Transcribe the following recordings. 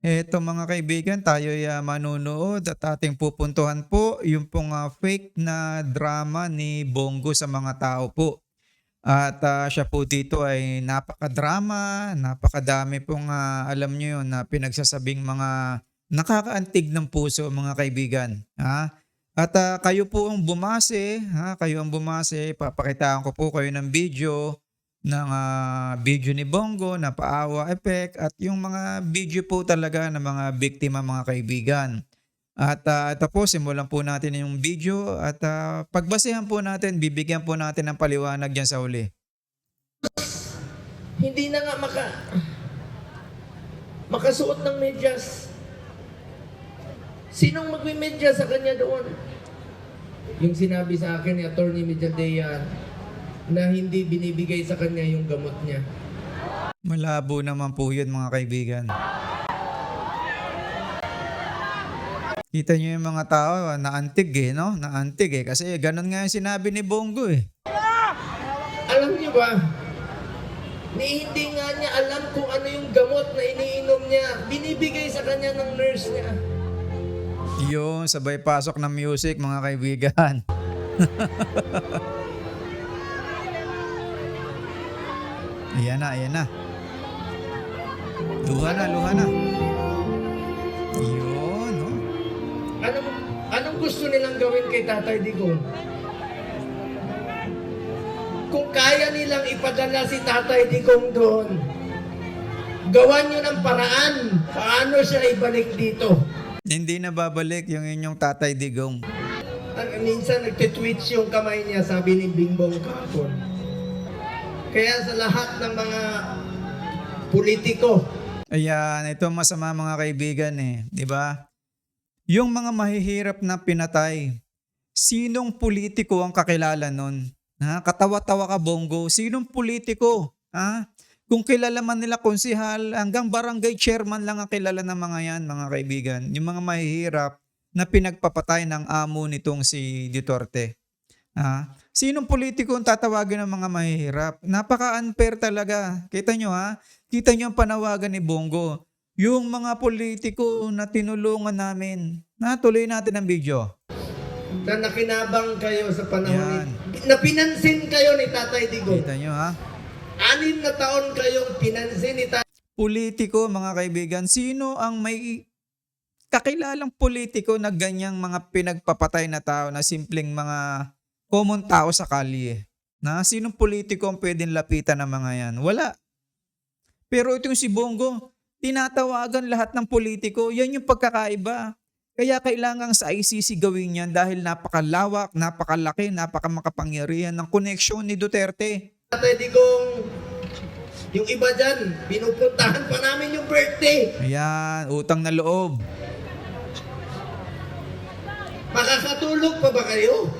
Eto mga kaibigan, tayo'y ah, manonood at ating pupuntuhan po yung pong ah, fake na drama ni Bongo sa mga tao po. At ah, siya po dito ay napakadrama, napakadami pong ah, alam nyo yun na pinagsasabing mga nakakaantig ng puso mga kaibigan. Ha? At ah, kayo po ang bumase, ha? kayo ang bumase, papakitaan ko po kayo ng video ng ah, video ni Bongo na paawa effect at yung mga video po talaga ng mga biktima mga kaibigan. At ah, ito po, simulan po natin yung video at ah, pagbasehan po natin, bibigyan po natin ng paliwanag dyan sa uli. Hindi na nga maka makasuot ng medyas. Sinong magme-medyas sa kanya doon? Yung sinabi sa akin ni Attorney Medjadea na hindi binibigay sa kanya yung gamot niya. Malabo naman po yun mga kaibigan. Kita nyo yung mga tao, naantig eh, no? Naantig eh. Kasi ganun nga yung sinabi ni Bongo eh. Alam niyo ba, ni hindi nga niya alam kung ano yung gamot na iniinom niya. Binibigay sa kanya ng nurse niya. Yun, sabay pasok ng music mga kaibigan. ayan na, ayan na. Luha na, luha na. Yun, no? Anong, anong gusto nilang gawin kay Tatay Digong? Kung kaya nilang ipadala si Tatay Digong doon, gawan nyo ng paraan paano siya ibalik dito. Hindi na babalik yung inyong tatay digong. Minsan nagtitwitch yung kamay niya, sabi ni Bingbong kahapon. Kaya sa lahat ng mga politiko, Ayan, ito masama mga kaibigan eh, 'di ba? Yung mga mahihirap na pinatay. Sinong politiko ang kakilala nun? Ha? Katawa-tawa ka bongo. Sinong politiko? Ha? Kung kilala man nila konsihal, hanggang barangay chairman lang ang kilala ng mga yan, mga kaibigan. Yung mga mahihirap na pinagpapatay ng amo nitong si Duterte. Ha? Sinong politiko ang tatawagin ng mga mahihirap? Napaka-unfair talaga. Kita nyo ha? Kita nyo ang panawagan ni Bongo. Yung mga politiko na tinulungan namin. Natuloy natin ang video. na nakinabang kayo sa panahon Yan. ni... Na pinansin kayo ni Tatay Digong. Kita nyo ha? Anim na taon kayong pinansin ni Tatay Politiko, mga kaibigan, sino ang may kakilalang politiko na ganyang mga pinagpapatay na tao na simpleng mga common tao sa kalye? Na sinong politiko ang pwedeng lapitan ng mga yan? Wala. Pero itong si Bongo, tinatawagan lahat ng politiko. Yan yung pagkakaiba. Kaya kailangan sa ICC gawin yan dahil napakalawak, napakalaki, napakamakapangyarihan ng koneksyon ni Duterte. Tatay Digong, yung iba dyan, pinupuntahan pa namin yung birthday. Ayan, utang na loob. Makakatulog pa ba kayo?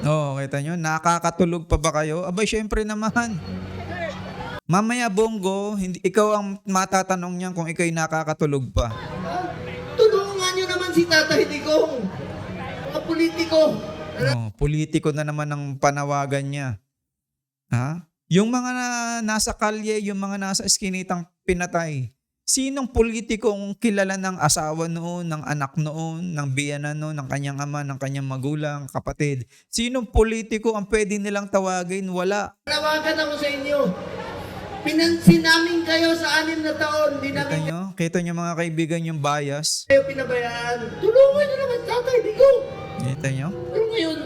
Oo, kita nyo, nakakatulog pa ba kayo? Abay, syempre naman. Mamaya, Bongo, hindi, ikaw ang matatanong niyan kung ikaw'y nakakatulog pa. Ha? Tulungan nyo naman si Tatay Digong. Mga politiko. Oh, politiko na naman ang panawagan niya. Ha? Yung mga na, nasa kalye, yung mga nasa eskinitang pinatay. Sinong politikong kilala ng asawa noon, ng anak noon, ng biyanan noon, ng kanyang ama, ng kanyang magulang, kapatid? Sinong politiko ang pwede nilang tawagin? Wala. Nawagan ako sa inyo. Pinansin namin kayo sa anim na taon. Di Kita namin nyo? Kita nyo mga kaibigan yung bias? kayo pinabayaan. Tulungan nyo naman Tatay Digong. Kita nyo? Pero ngayon,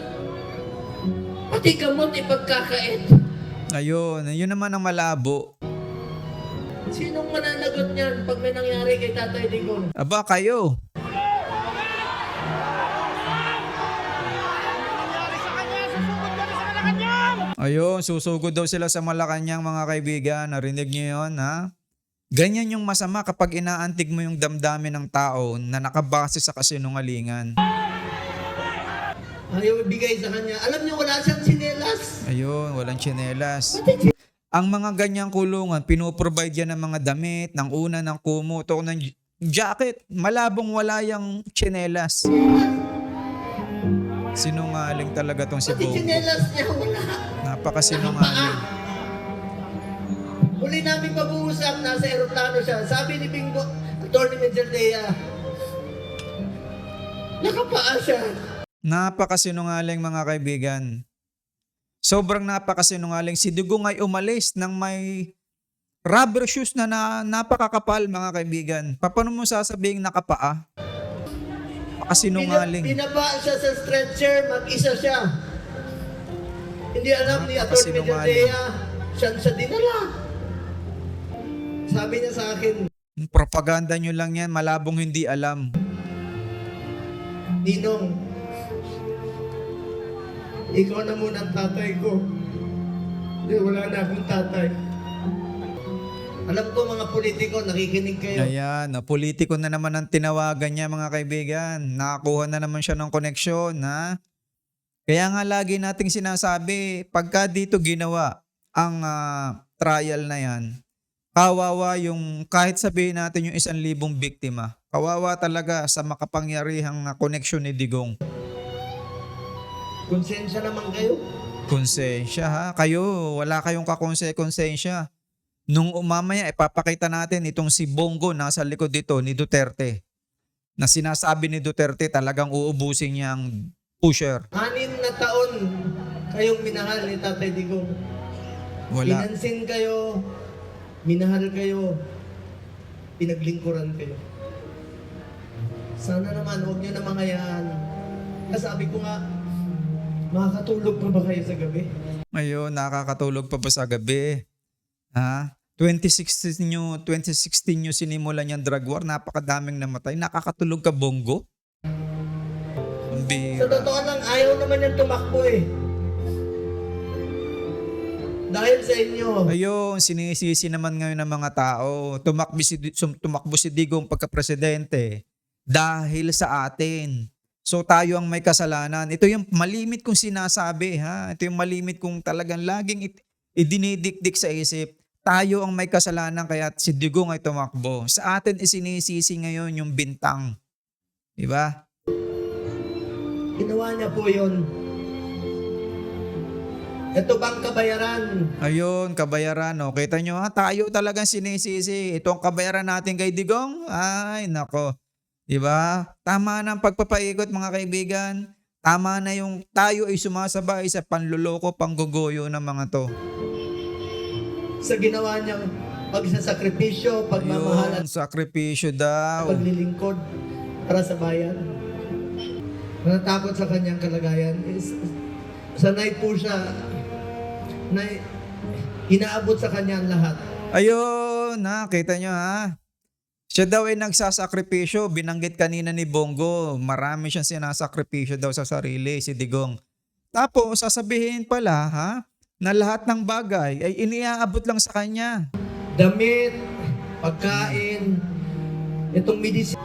pati gamot ipagkakait. Ayun, yun naman ang malabo. Sinong mananagot niyan pag may nangyari kay Tatay Digong? Aba, kayo. Ayun, susugod daw sila sa Malacanang mga kaibigan. Narinig niyo yun, ha? Ganyan yung masama kapag inaantig mo yung damdamin ng tao na nakabase sa kasinungalingan. Ayaw ibigay sa kanya. Alam niyo, wala siyang sinelas. Ayun, walang tsinelas. Pati Ang mga ganyang kulungan, pinoprovide yan ng mga damit, ng una, ng kumuto, ng jacket. Malabong wala yung tsinelas. Sinungaling talaga tong si Pati Bobo. sinelas niya, wala. Napakasinungaling. Huli namin mag-uusap, nasa eroplano siya. Sabi ni Bingo, Attorney Mejaldea, nakapaa siya. Napakasinungaling mga kaibigan. Sobrang napakasinungaling. Si Dugong ay umalis ng may rubber shoes na, na napakakapal mga kaibigan. Paano mo sasabing nakapaa? Napakasinungaling. Bina- Binaba siya sa stretcher, mag-isa siya. Hindi alam ni Atty. Mejaldea, siyan siya dinala. Sabi niya sa akin, Propaganda nyo lang yan. Malabong hindi alam. Ninong, ikaw na muna ang tatay ko. Hindi, wala na akong tatay. Alam ko mga politiko, nakikinig kayo. Ayan, na politiko na naman ang tinawagan niya mga kaibigan. Nakakuha na naman siya ng koneksyon, ha? Kaya nga lagi nating sinasabi, pagka dito ginawa ang ah, trial na yan, kawawa yung, kahit sabihin natin yung isang libong biktima, kawawa talaga sa makapangyarihang koneksyon ni Digong. Konsensya naman kayo. Konsensya ha, kayo, wala kayong kakonse-konsensya. Nung umamaya, ipapakita natin itong si Bongo nasa likod dito ni Duterte. Na sinasabi ni Duterte talagang uubusin niya ang pusher. Anim na taon kayong minahal ni Tatay Digong. Wala. Pinansin kayo, minahal kayo, pinaglingkuran kayo. Sana naman, huwag niyo na mangayaan. Kasabi ko nga, makakatulog pa ba kayo sa gabi? Ngayon, nakakatulog pa ba sa gabi? Ha? 2016 nyo, 2016 nyo sinimulan yung drug war, napakadaming namatay. Nakakatulog ka, Bongo? Ang Sa bira. totoo lang, ayaw naman yung tumakbo eh. Dahil sa inyo, Ayun, sinisisi naman ngayon ng mga tao. Tumakbo si, tumakbo si Digong pagka-presidente dahil sa atin. So tayo ang may kasalanan. Ito yung malimit kong sinasabi ha. Ito yung malimit kong talagang laging it- idinidikdik sa isip. Tayo ang may kasalanan kaya si Digong ay tumakbo. Sa atin isinisisi ngayon yung bintang. Di ba? ginawa niya po yun. Ito bang kabayaran? Ayun, kabayaran. O, kita nyo ha, tayo talagang sinisisi. Ito ang kabayaran natin kay Digong. Ay, nako. Di ba? Tama na ang pagpapaikot mga kaibigan. Tama na yung tayo ay sumasabay sa panluloko, panggugoyo ng mga to. Sa ginawa niyang pagsasakripisyo, pagmamahal Ayun, sakripisyo daw. paglilingkod para sa bayan. Natatakot sa kanyang kalagayan is sanay po siya na inaabot sa kanya ang lahat. Ayun, ha, kita nyo ha. Siya daw ay nagsasakripisyo. Binanggit kanina ni Bongo. Marami siyang sinasakripisyo daw sa sarili, si Digong. Tapos, sasabihin pala, ha, na lahat ng bagay ay iniaabot lang sa kanya. Damit, pagkain, itong medicine.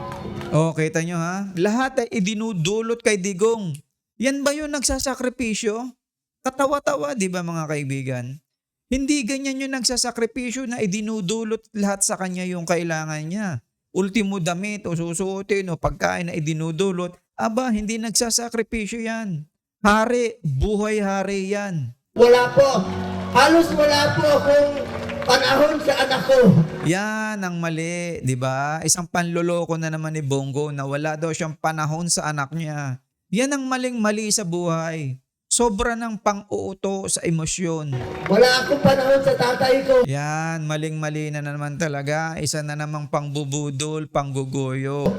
O, kita nyo ha. Lahat ay idinudulot kay Digong. Yan ba yung nagsasakripisyo? Katawa-tawa, di ba mga kaibigan? Hindi ganyan yung nagsasakripisyo na idinudulot lahat sa kanya yung kailangan niya. Ultimo damit o susuotin o pagkain na idinudulot. Aba, hindi nagsasakripisyo yan. Hari, buhay hari yan. Wala po. Halos wala po akong panahon sa anak ko. Yan ang mali, di ba? Isang panloloko na naman ni Bongo na wala daw siyang panahon sa anak niya. Yan ang maling-mali sa buhay. Sobra ng pang-uuto sa emosyon. Wala akong panahon sa tatay ko. Yan, maling-mali na naman talaga. Isa na namang pangbubudol, pangguguyo.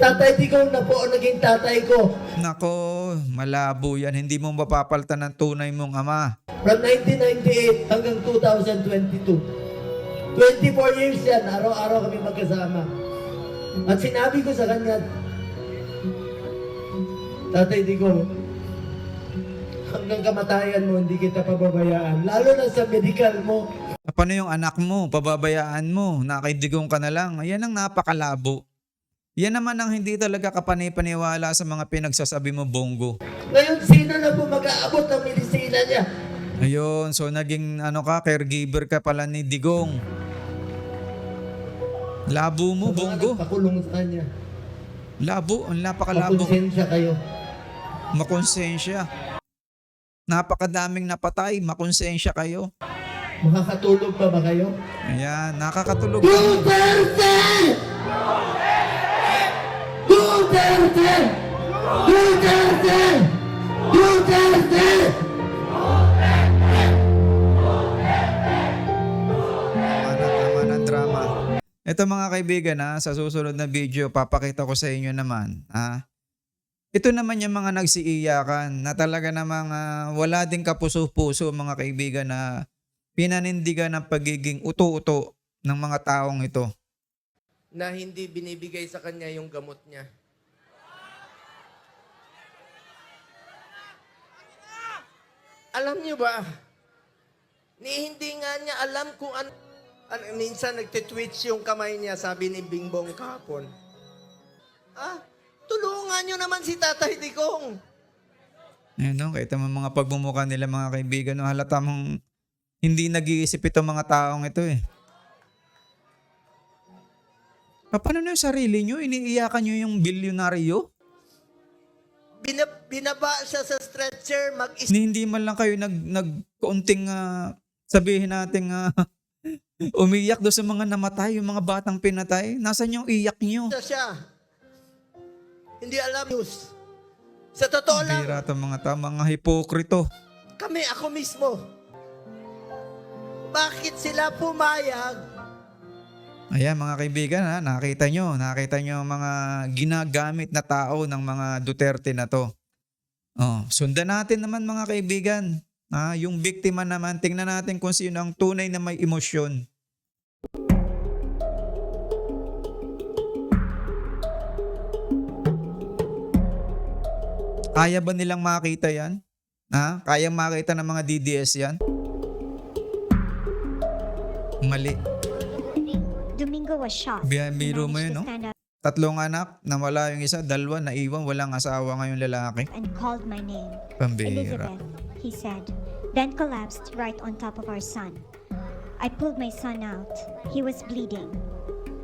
Tatay Digong na po ang naging tatay ko. Nako, malabo yan. Hindi mo mapapaltan ng tunay mong ama. From 1998 hanggang 2022. 24 years yan, araw-araw kami magkasama. At sinabi ko sa kanya, Tatay Digong, hanggang kamatayan mo, hindi kita pababayaan. Lalo na sa medical mo. Paano yung anak mo? Pababayaan mo? Nakaidigong ka na lang? Yan ang napakalabo. Yan naman ang hindi talaga kapanipaniwala sa mga pinagsasabi mo, Bongo. Ngayon, sino na po mag-aabot ng medisina niya? Ayun, so naging ano ka, caregiver ka pala ni Digong. Labo mo, Sa mga Bongo. nagpakulong sa kanya. Labo, ang napakalabo. Makonsensya kayo. Makonsensya. Napakadaming napatay, makonsensya kayo. Makakatulog pa ba kayo? Ayan, nakakatulog. Duterte! Duterte! Duterte! Duterte! Ito mga kaibigan ha, sa susunod na video papakita ko sa inyo naman ha, ito naman yung mga nagsiiyakan na talaga namang ah, wala din kapuso-puso mga kaibigan na pinanindigan ng pagiging uto-uto ng mga taong ito. Na hindi binibigay sa kanya yung gamot niya. Alam niyo ba, ni hindi nga niya alam kung ano, ano minsan nagtitwitch yung kamay niya, sabi ni Bingbong kahapon. Ah, tulungan niyo naman si Tatay Digong. Ayun no, kahit ang mga pagmumukha nila mga kaibigan, no, halata mong hindi nag-iisip itong mga taong ito eh. Pa- Paano na yung sarili nyo? Iniiyakan nyo yung bilyonaryo? Binab- binaba siya sa stretcher, mag hindi man lang kayo nag nag kaunting ah, sabihin natin nga umiyak do sa mga namatay, yung mga batang pinatay. Nasaan yung iyak nyo? siya. Hindi alam news. Sa totoo lang, Bira to mga tao, mga hipokrito. kami, ako mismo. Bakit sila pumayag? Ayan mga kaibigan, ha, nakita nyo, nakita nyo ang mga ginagamit na tao ng mga Duterte na to. Oh, sundan natin naman mga kaibigan. Ha, yung biktima naman, tingnan natin kung sino ang tunay na may emosyon. Kaya ba nilang makita yan? Ha? Kayang makita ng mga DDS yan? Mali. Domingo was He biro mo yun, no? Tatlong anak, nawala yung isa, dalawa, naiwan, walang asawa ngayong lalaki. and called my name. Pambira. Elizabeth, he said, then collapsed right on top of our son. I pulled my son out. He was bleeding.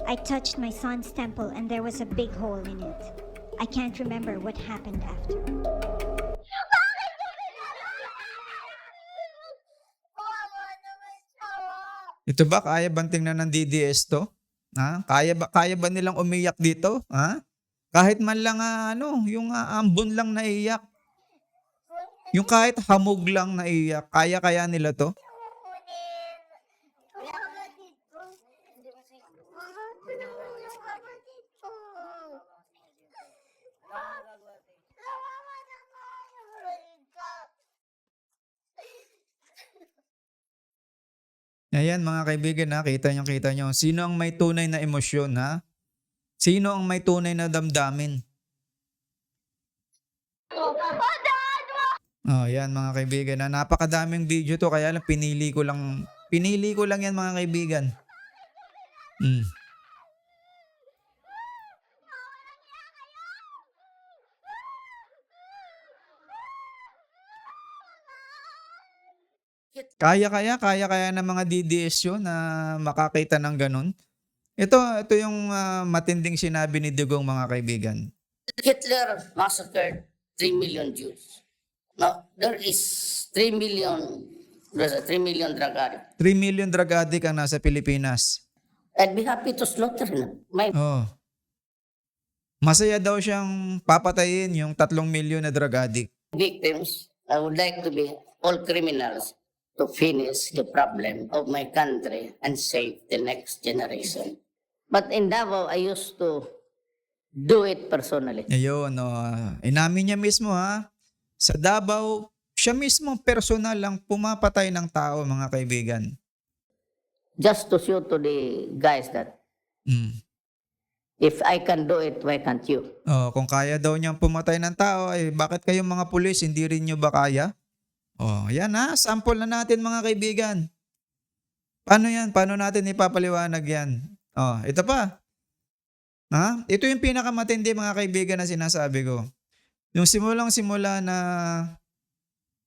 I touched my son's temple and there was a big hole in it. I can't remember what happened after. Ito ba, kaya bang tingnan ng DDS to? Ha? Kaya ba, kaya ba nilang umiyak dito? Ha? Kahit man lang ah, ano, yung ah, ambon lang naiyak. Yung kahit hamog lang naiyak, kaya kaya nila to? Ayan mga kaibigan ha, kita nyo, kita nyo. Sino ang may tunay na emosyon ha? Sino ang may tunay na damdamin? Oh, yan mga kaibigan na napakadaming video to kaya lang pinili ko lang pinili ko lang yan mga kaibigan. Mm. Kaya kaya, kaya kaya ng mga DDS yun na makakita ng ganun. Ito, ito yung ah, matinding sinabi ni Dugong mga kaibigan. Hitler massacred 3 million Jews. Now, there is 3 million, there's a 3 million drug addicts. 3 million drug addict ang nasa Pilipinas. I'd be happy to slaughter them. My Oh. Masaya daw siyang papatayin yung 3 milyon na drug addict. victims, I would like to be all criminals to finish the problem of my country and save the next generation. But in Davao, I used to do it personally. Ayun, no. inamin niya mismo ha. Sa Davao, siya mismo personal lang pumapatay ng tao mga kaibigan. Just to show to the guys that Mm. if I can do it, why can't you? Oh, kung kaya daw niyang pumatay ng tao, ay bakit kayong mga pulis hindi rin niyo ba kaya? Oh, yan ha, sample na natin mga kaibigan. Paano yan? Paano natin ipapaliwanag yan? Oh, ito pa. Ha? Ito yung pinakamatindi mga kaibigan na sinasabi ko. Yung simulang simula na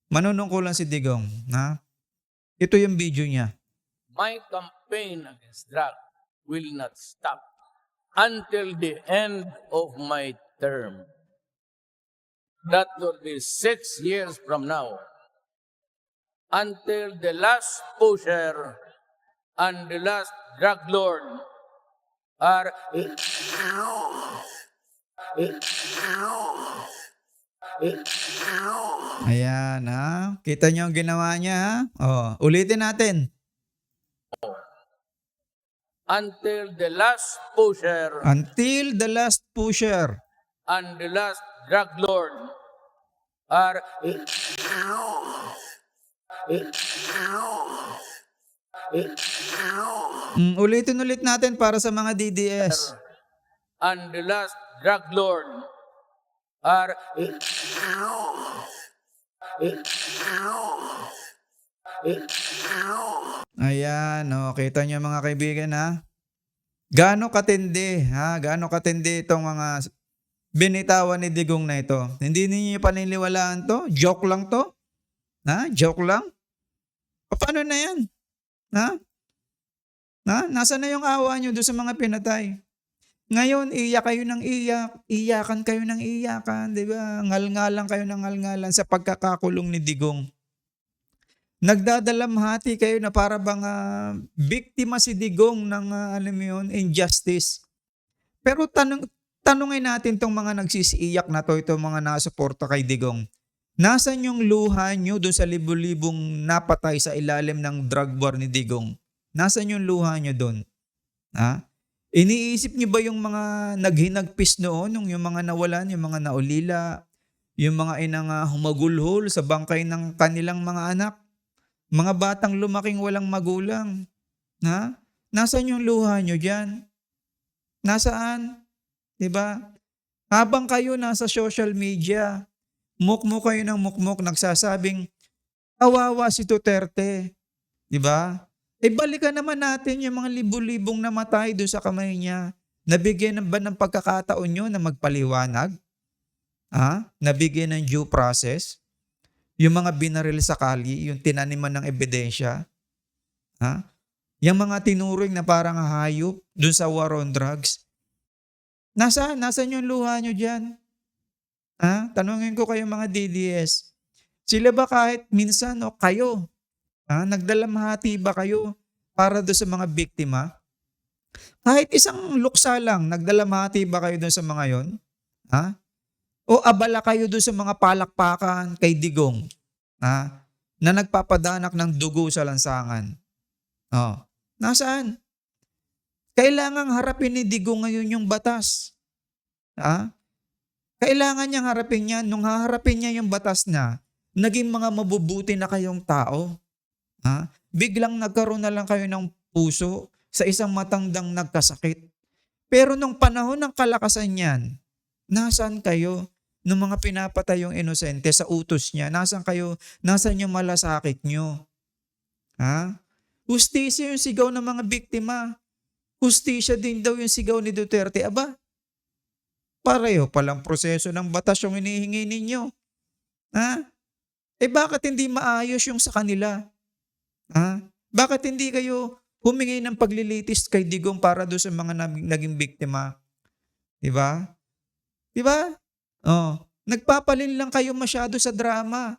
manunungkulan si Digong, ha? Ito yung video niya. my campaign against drug will not stop until the end of my term. That will be six years from now. Until the last pusher and the last drug lord are Ayan, ha? Kita niyo ang ginawa niya, ha? Oh, ulitin natin. until the last pusher Until the last pusher and the last drug lord are Mm, ulitin ulit natin para sa mga DDS. and the last drug lord are Ayan, oh, kita niyo mga kaibigan ha. Gaano katindi, ha? Gaano katindi itong mga binitawan ni Digong na ito. Hindi ninyo paniniwalaan to? Joke lang to? Ha? Joke lang? Paano na yan? Ha? Ha? Nasaan na yung awa nyo doon sa mga pinatay? Ngayon, iyak kayo ng iyak, iyakan kayo ng iyakan, di ba? Ngalngalan kayo ng ngalngalan sa pagkakakulong ni Digong. Nagdadalamhati kayo na para bang ah, biktima si Digong ng ah, alam mo yun, injustice. Pero tanong, tanungin natin tong mga nagsisiiyak na to, itong mga nasuporta kay Digong. Nasaan yung luha nyo doon sa libu-libong napatay sa ilalim ng drug war ni Digong? Nasaan yung luha nyo doon? Ha? Iniisip nyo ba yung mga naghinagpis noon, yung, yung mga nawalan, yung mga naulila, yung mga inang ah, humagulhol sa bangkay ng kanilang mga anak? Mga batang lumaking walang magulang. Ha? Nasaan yung luha nyo dyan? Nasaan? ba? Habang kayo nasa social media, mukmuk kayo ng mukmuk nagsasabing, kawawa si Duterte. 'Di ba? E balikan naman natin yung mga libu-libong namatay doon sa kamay niya. Nabigyan ba ng pagkakataon nyo na magpaliwanag? Ha? Nabigyan ng due process? Yung mga binaril sa kali, yung tinaniman ng ebidensya? Ha? Yung mga tinuring na parang hayop doon sa war on drugs? Nasaan? Nasaan yung luha nyo dyan? Ha? Tanungin ko kayo mga DDS. Sila ba kahit minsan o kayo? Ha? Nagdalamhati ba kayo para doon sa mga biktima? Kahit isang luksa lang, nagdalamhati ba kayo doon sa mga yon? Ha? O abala kayo doon sa mga palakpakan kay Digong? Ha? Na nagpapadanak ng dugo sa lansangan? Oh. Nasaan? Kailangang harapin ni Digong ngayon yung batas. Ha? Kailangan niyang harapin yan. Nung haharapin niya yung batas na, naging mga mabubuti na kayong tao. Ha? Biglang nagkaroon na lang kayo ng puso sa isang matandang nagkasakit. Pero nung panahon ng kalakasan niyan, nasaan kayo? Nung mga pinapatay yung inosente sa utos niya, nasaan kayo? Nasaan yung malasakit nyo? Ha? Hustisya yung sigaw ng mga biktima. Hustisya din daw yung sigaw ni Duterte. Aba, pareho palang proseso ng batas yung hinihingi ninyo. Ha? Eh bakit hindi maayos yung sa kanila? Ha? Bakit hindi kayo humingi ng paglilitis kay Digong para doon sa mga nag- naging biktima? Di ba? Di ba? Oh, nagpapalin lang kayo masyado sa drama.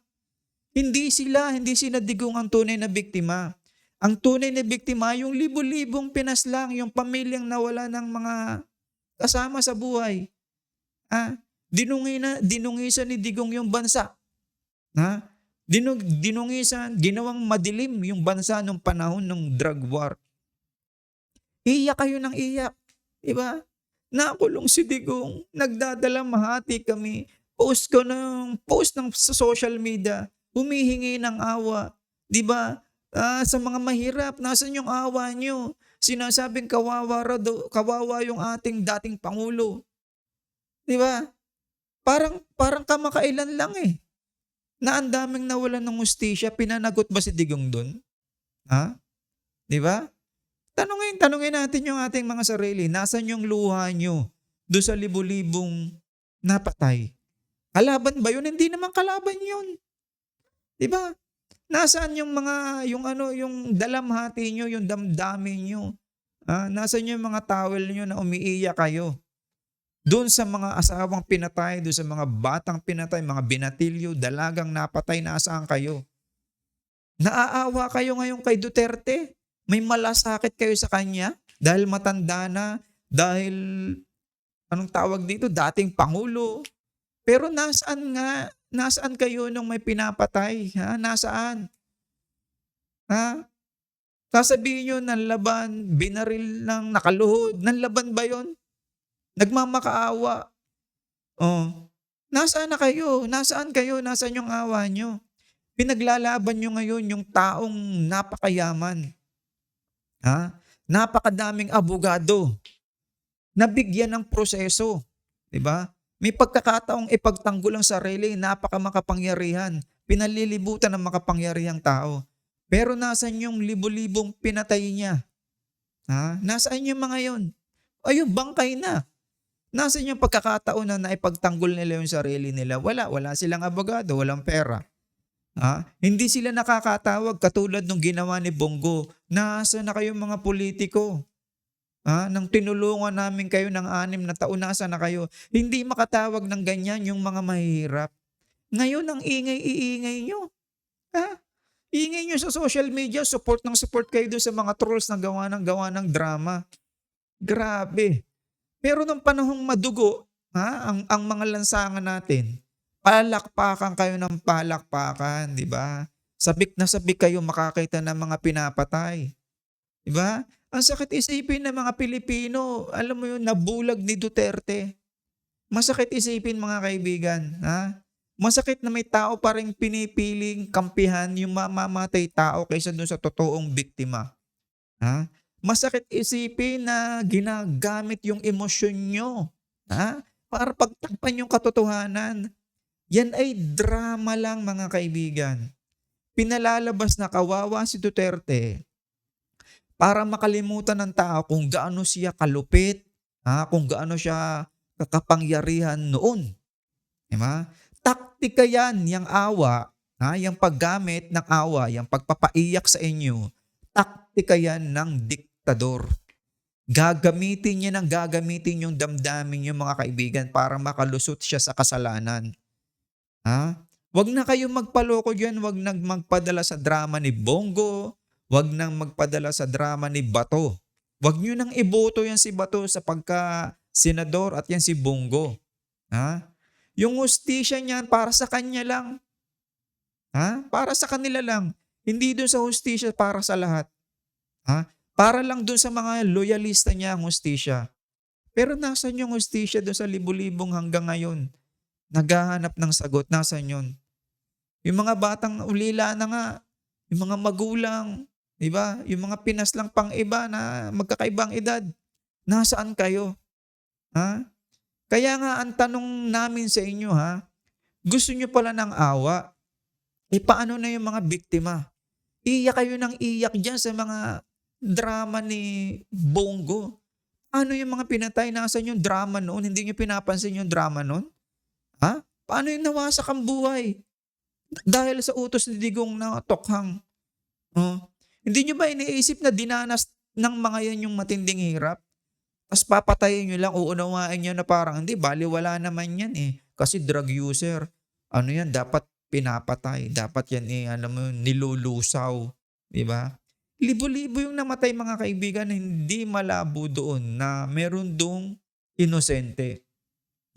Hindi sila, hindi sila Digong ang tunay na biktima. Ang tunay na biktima, yung libo-libong pinaslang, yung pamilyang nawala ng mga kasama sa buhay. Ha? Dinungi na, dinungisan ni Digong yung bansa. Ha? Dinung, dinungisan, ginawang madilim yung bansa nung panahon ng drug war. Iyak kayo ng iyak. Diba? Nakulong si Digong. Nagdadala mahati kami. Post ko ng, post ng sa social media. Humihingi ng awa. Diba? Ah, sa mga mahirap, nasan yung awa nyo? Sinasabing kawawa, raw kawawa yung ating dating Pangulo. Di ba? Parang, parang kamakailan lang eh. Na ang daming nawalan ng ustisya, pinanagot ba si Digong doon? Ha? Di ba? Tanungin, tanungin natin yung ating mga sarili. Nasaan yung luha nyo doon sa libu-libong napatay? Kalaban ba yun? Hindi naman kalaban yun. Di ba? Nasaan yung mga, yung ano, yung dalamhati nyo, yung damdamin nyo? Ah, nasaan yung mga towel nyo na umiiyak kayo? Doon sa mga asawang pinatay, doon sa mga batang pinatay, mga binatilyo, dalagang napatay, nasaan kayo? Naaawa kayo ngayon kay Duterte? May malasakit kayo sa kanya? Dahil matanda na? Dahil, anong tawag dito? Dating Pangulo? Pero nasaan nga nasaan kayo nung may pinapatay? Ha? Nasaan? Ha? Sasabihin nyo, nanlaban, binaril ng nakaluhod. Nanlaban ba yon? Nagmamakaawa. Oh. Nasaan na kayo? Nasaan kayo? Nasaan yung awa nyo? Pinaglalaban nyo ngayon yung taong napakayaman. Ha? Napakadaming abogado. Nabigyan ng proseso. ba? May pagkakataong ipagtanggol ang sarili, napakamakapangyarihan. Pinalilibutan ng makapangyarihang tao. Pero nasan yung libo-libong pinatay niya? Ha? Nasaan yung mga yon? Ayun, bangkay na. Nasaan yung pagkakataon na naipagtanggol nila yung sarili nila? Wala, wala silang abogado, walang pera. Ha? Hindi sila nakakatawag katulad nung ginawa ni Bongo. Nasa na kayong mga politiko? Ha? Nang tinulungan namin kayo ng anim na taon, nasa na kayo? Hindi makatawag ng ganyan yung mga mahihirap. Ngayon, ang ingay-iingay nyo. Ha? Ingay nyo sa social media, support ng support kayo doon sa mga trolls na gawa ng gawa ng drama. Grabe. Pero nung panahong madugo, ha, ang, ang mga lansangan natin, palakpakan kayo ng palakpakan, di ba? Sabik na sabik kayo makakita ng mga pinapatay. Di ba? Ang sakit isipin ng mga Pilipino, alam mo yun, nabulag ni Duterte. Masakit isipin mga kaibigan, ha? Masakit na may tao pa rin pinipiling kampihan yung mamamatay tao kaysa dun sa totoong biktima. Ha? Masakit isipin na ginagamit yung emosyon nyo ha? para pagtakpan yung katotohanan. Yan ay drama lang mga kaibigan. Pinalalabas na kawawa si Duterte para makalimutan ng tao kung gaano siya kalupit, ha? kung gaano siya kakapangyarihan noon. Diba? Taktika yan, yung awa, ha? yung paggamit ng awa, yung pagpapaiyak sa inyo, taktika yan ng diktador. Gagamitin niya ng gagamitin yung damdamin yung mga kaibigan para makalusot siya sa kasalanan. Ha? Huwag na kayong magpaloko dyan, huwag nang magpadala sa drama ni Bongo, huwag nang magpadala sa drama ni Bato. Huwag nyo nang iboto yan si Bato sa pagka senador at yan si Bongo. Ha? Yung hustisya niyan para sa kanya lang. Ha? Para sa kanila lang. Hindi dun sa hustisya para sa lahat. Ha? Para lang dun sa mga loyalista niya ang hustisya. Pero nasan yung hustisya dun sa libu-libong hanggang ngayon? Naghahanap ng sagot. Nasan yun? Yung mga batang ulila na nga, yung mga magulang, di ba? Yung mga pinaslang pang iba na magkakaibang edad, nasaan kayo? Ha? Kaya nga ang tanong namin sa inyo ha, gusto nyo pala ng awa, eh paano na yung mga biktima? Iyak kayo ng iyak dyan sa mga drama ni Bongo. Ano yung mga pinatay? Nasaan yung drama noon? Hindi nyo pinapansin yung drama noon? Ha? Paano yung nawasak ang buhay? Dahil sa utos ni Digong na tokhang. Oh. Hindi nyo ba iniisip na dinanas ng mga yan yung matinding hirap? Tapos papatayin nyo lang, uunawain nyo na parang, hindi, baliwala naman yan eh. Kasi drug user. Ano yan, dapat pinapatay. Dapat yan eh, alam mo, nilulusaw. Di ba? Libo-libo yung namatay mga kaibigan, hindi malabo doon na meron dong inosente.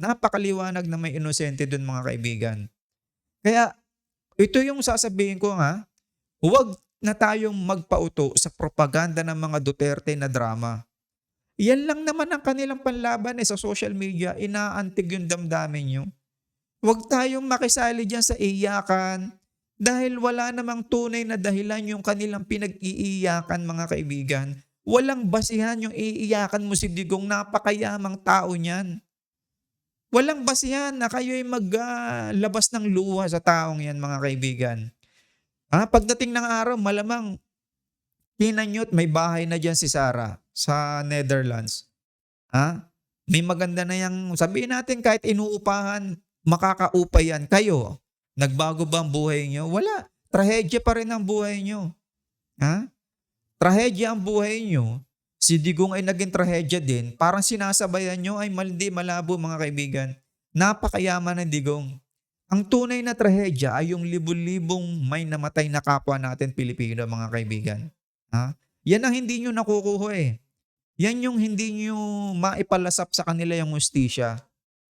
Napakaliwanag na may inosente doon mga kaibigan. Kaya, ito yung sasabihin ko nga, huwag na tayong magpauto sa propaganda ng mga Duterte na drama. Yan lang naman ang kanilang panlaban eh, sa social media, inaantig yung damdamin nyo. Huwag tayong makisali dyan sa iyakan dahil wala namang tunay na dahilan yung kanilang pinag-iiyakan mga kaibigan. Walang basihan yung iiyakan mo si Digong, napakayamang tao niyan. Walang basihan na kayo'y maglabas ng luha sa taong yan mga kaibigan. Ha? Pagdating ng araw, malamang kinanyot may bahay na dyan si Sarah sa Netherlands. Ha? May maganda na yung, sabihin natin kahit inuupahan, makakaupa yan. Kayo, nagbago ba ang buhay nyo? Wala. Trahedya pa rin ang buhay nyo. Ha? Trahedya ang buhay nyo. Si Digong ay naging trahedya din. Parang sinasabayan nyo ay maldi malabo mga kaibigan. Napakayaman ng Digong. Ang tunay na trahedya ay yung libu-libong may namatay na kapwa natin Pilipino mga kaibigan. Ha? Yan ang hindi nyo nakukuha eh. Yan yung hindi nyo maipalasap sa kanila yung hustisya.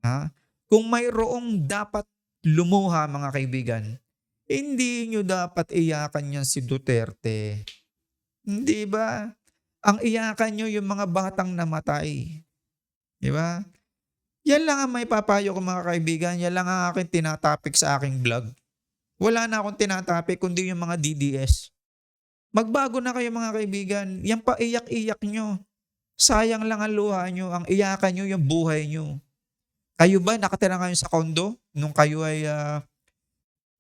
Ha? Kung mayroong dapat lumuha mga kaibigan. Hindi nyo dapat iyakan yan si Duterte. Hindi ba? Ang iyakan nyo yung mga batang namatay. Di ba? Yan lang ang may papayo ko mga kaibigan. Yan lang ang aking tinatapik sa aking vlog. Wala na akong tinatapik kundi yung mga DDS. Magbago na kayo mga kaibigan. Yan pa iyak-iyak nyo. Sayang lang ang luha nyo. Ang iyakan nyo yung buhay nyo. Kayo ba nakatira kayo sa kondo nung kayo ay ah,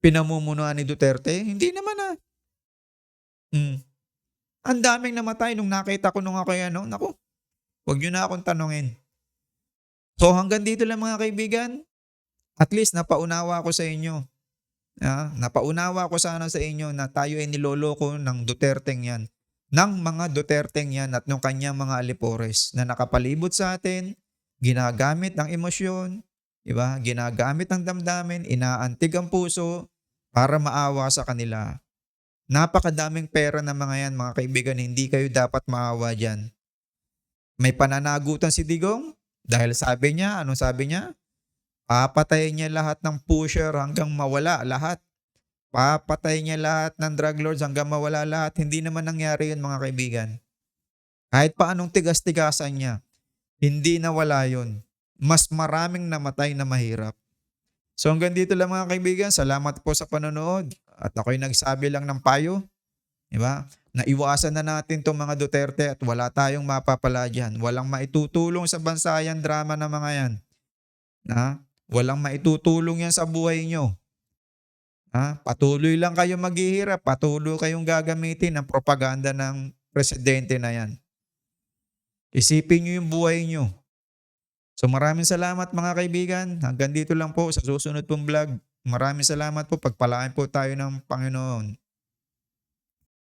pinamumunuan ni Duterte? Hindi naman ah. Mm. Ang daming namatay nung nakita ko nung ako yan. No? Naku, huwag nyo na akong tanungin. So hanggang dito lang mga kaibigan. At least napaunawa ko sa inyo. Ah, napaunawa ko sana sa inyo na tayo ay niloloko ng Duterte yan. Ng mga Duterte yan at ng kanyang mga alipores na nakapalibot sa atin, ginagamit ang emosyon, di ba? Ginagamit ang damdamin, inaantig ang puso para maawa sa kanila. Napakadaming pera ng mga yan, mga kaibigan, hindi kayo dapat maawa dyan. May pananagutan si Digong dahil sabi niya, anong sabi niya? Papatayin niya lahat ng pusher hanggang mawala lahat. Papatayin niya lahat ng drug lords hanggang mawala lahat. Hindi naman nangyari yun mga kaibigan. Kahit pa anong tigas-tigasan niya, hindi nawala yun. Mas maraming namatay na mahirap. So hanggang dito lang mga kaibigan. Salamat po sa panonood. At ako'y nagsabi lang ng payo. Diba? Naiwasan na natin itong mga Duterte at wala tayong mapapala dyan. Walang maitutulong sa bansa yan drama na mga yan. Ha? Walang maitutulong yan sa buhay nyo. Ha? Patuloy lang kayo maghihirap. Patuloy kayong gagamitin ng propaganda ng presidente na yan. Isipin nyo yung buhay nyo. So maraming salamat mga kaibigan. Hanggang dito lang po sa susunod pong vlog. Maraming salamat po. Pagpalaan po tayo ng Panginoon.